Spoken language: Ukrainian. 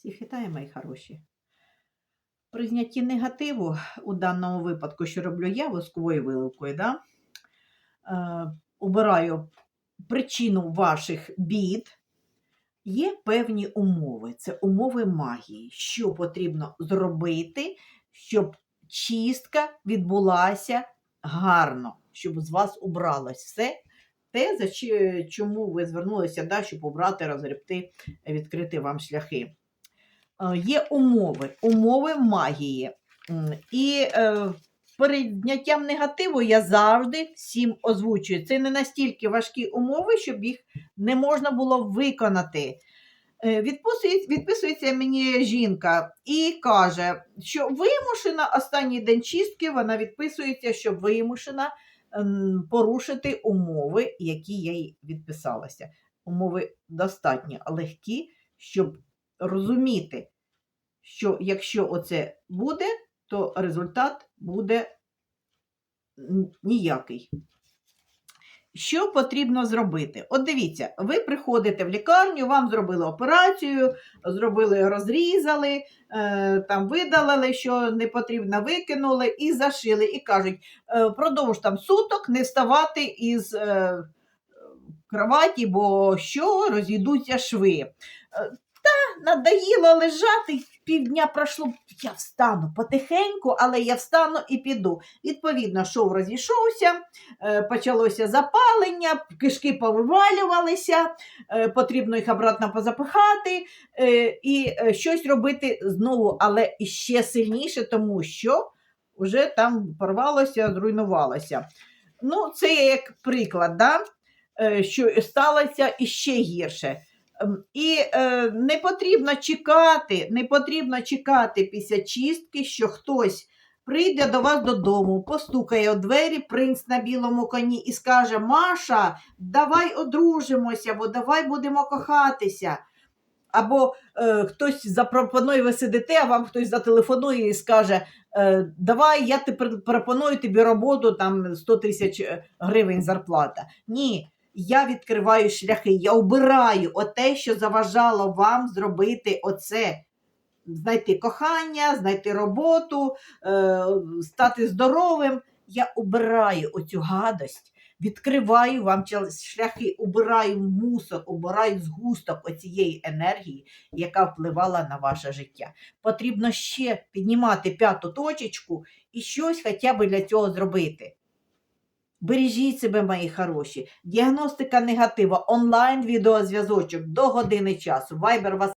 Всіх вітаю, мої хороші. При негативу, у даному випадку, що роблю я восковою виливкою, да? е, обираю причину ваших бід. Є певні умови. Це умови магії. Що потрібно зробити, щоб чистка відбулася гарно, щоб з вас убралось все те, за чому ви звернулися, да, щоб обрати, розгребти, відкрити вам шляхи. Е, Є умови, умови магії. І е, перед зняттям негативу я завжди всім озвучую. Це не настільки важкі умови, щоб їх не можна було виконати. Е, відписується мені жінка і каже, що вимушена останній день чистки, вона відписується, що вимушена порушити умови, які я їй відписалася. Умови достатньо легкі, щоб розуміти, що якщо оце буде, то результат буде ніякий. Що потрібно зробити? От дивіться, ви приходите в лікарню, вам зробили операцію, зробили, розрізали, е, там видалили, що не потрібно, викинули і зашили. І кажуть, е, впродовж там суток не вставати із е, кроваті, бо що розійдуться шви. Надоїло лежати, півдня пройшло, я встану потихеньку, але я встану і піду. Відповідно, шов розійшовся, е, почалося запалення, кишки повивалювалися, е, потрібно їх обратно позапихати е, і щось робити знову, але іще сильніше, тому що вже там порвалося, зруйнувалося. Ну, це як приклад, да? що сталося іще гірше. Ем, І е, не потрібно чекати, не потрібно чекати після чистки, що хтось прийде до вас додому, постукає у двері принц на білому коні і скаже: Маша, давай одружимося, або давай будемо кохатися. Або е, хтось запропонує, ви сидите, а вам хтось зателефонує і скаже: е, Давай, я ти пр- пропоную тобі роботу там 100 тисяч е, гривень зарплата. Ні, я відкриваю шляхи, я обираю оте, що заважало вам зробити оце. Знайти кохання, знайти роботу, е, стати здоровим. Я обираю оцю гадость, відкриваю вам шляхи, обираю мусор, обираю згусток оцієї енергії, яка впливала на ваше життя. Потрібно ще піднімати п'яту точечку і щось хоча б для цього зробити. Бережіть себе, мої хороші. Діагностика негатива, онлайн відеозв'язочок до години часу. Вайбер вас